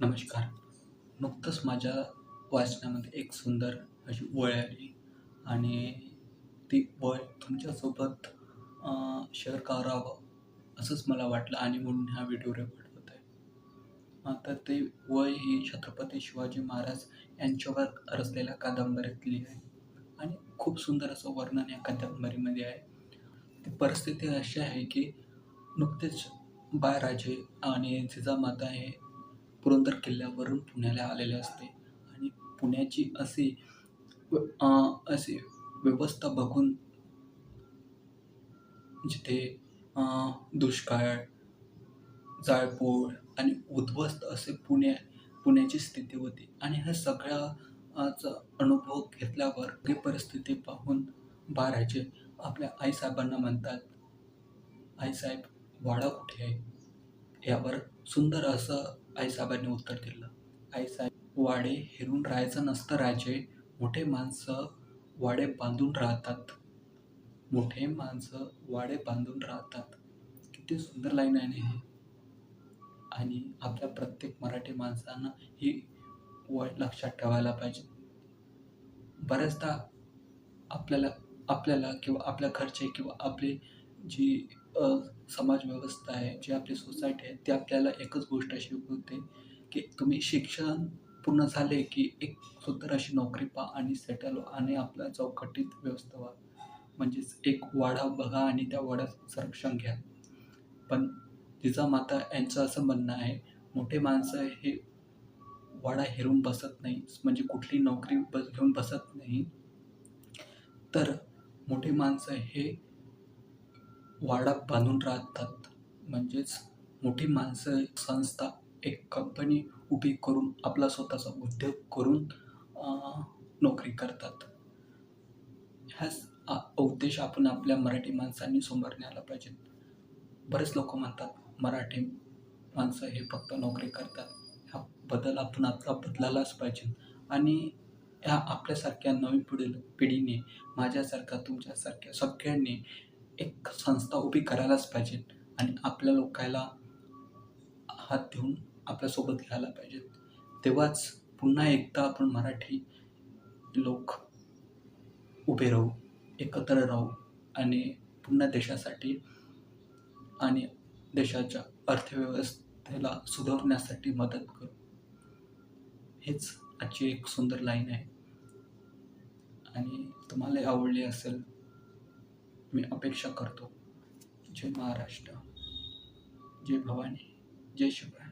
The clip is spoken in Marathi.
नमस्कार. नुकतंच माझ्या वाचनामध्ये एक सुंदर अशी वळ आली आणि ती वळ तुमच्यासोबत शेअर करावं असंच मला वाटलं आणि म्हणून हा व्हिडिओ रेकॉर्ड होत आहे तर ते वय ही छत्रपती शिवाजी महाराज यांच्यावर रचलेल्या कादंबरीतली आहे आणि खूप सुंदर असं वर्णन या कादंबरीमध्ये आहे. ती परिस्थिती अशी आहे की नुकतेच बाळराजे आणि जिजामाता हे पुरंदर किल्ल्यावरून पुण्याला आलेले असते. आणि पुण्याची अशी असे अशी व्यवस्था बघून जिथे दुष्काळ जाळपोळ आणि उद्ध्वस्त असे पुणे पुण्याची स्थिती होती. आणि ह्या सगळ्याचा अनुभव घेतल्यावर ही परिस्थिती पाहून बाराचे आपल्या आईसाहेबांना म्हणतात आईसाहेब वाडा कुठे आहे? यावर सुंदर असं आईसाहेबांनी उत्तर दिलं. आईसाहेब वाडे हिरून राहायचं नसतं राजे. मोठे माणसं वाडे बांधून राहतात. मोठे माणसं वाडे बांधून राहतात. किती सुंदर लाईन आहे हे. आणि आपल्या प्रत्येक मराठी माणसानं ही वळ लक्षात ठेवायला पाहिजे. बऱ्याचदा आपल्याला आपल्याला किंवा आपल्या घरचे किंवा आपले जी समाजव्यवस्था समाज व्यवस्था आहे जी आपली सोसायटी आहे ती आपल्याला एकच गोष्ट अशी शिकवते की तुम्ही शिक्षण पूर्ण झाले की एक सुंदर अशी नोकरी पहा आणि सेटल व्हा आणि आपल्या चौकटीत व्यवस्था व्हा. म्हणजेच एक वाडा बघा आणि त्या वाड्यात संरक्षण घ्या. पण जिजामाता यांचं असं म्हणणं आहे मोठे माणसं हे वाडा हेरून बसत नाही म्हणजे कुठली नोकरी बस घेऊन बसत नाही. तर मोठे माणसं हे वाडा बांधून राहतात. म्हणजेच मोठी माणसं संस्था एक कंपनी उभी करून आपला स्वतःचा उद्योग करून नोकरी करतात. ह्याच उद्देश आपण आपल्या मराठी माणसांनी समोर न्यायला पाहिजे. बरेच लोक म्हणतात मराठी माणसं हे फक्त नोकरी करतात. ह्या बदल आपण आपला बदलायलाच पाहिजे. आणि ह्या आपल्यासारख्या नवीन पिढी पिढीने माझ्यासारख्या तुमच्यासारख्या सगळ्यांनी एक संस्था उभी करायलाच पाहिजे आणि आपल्या लोकायला हात देऊन आपल्यासोबत घ्यायला पाहिजेत. तेव्हाच पुन्हा एकदा आपण मराठी लोक उभे राहू एकत्र राहू आणि पुन्हा देशासाठी आणि देशाच्या अर्थव्यवस्थेला सुधारण्यासाठी मदत करू. हेच आजची एक सुंदर लाईन आहे. आणि तुम्हालाही आवडली असेल मी अपेक्षा करतो. जय महाराष्ट्र. जय भवानी. जय शिवराय.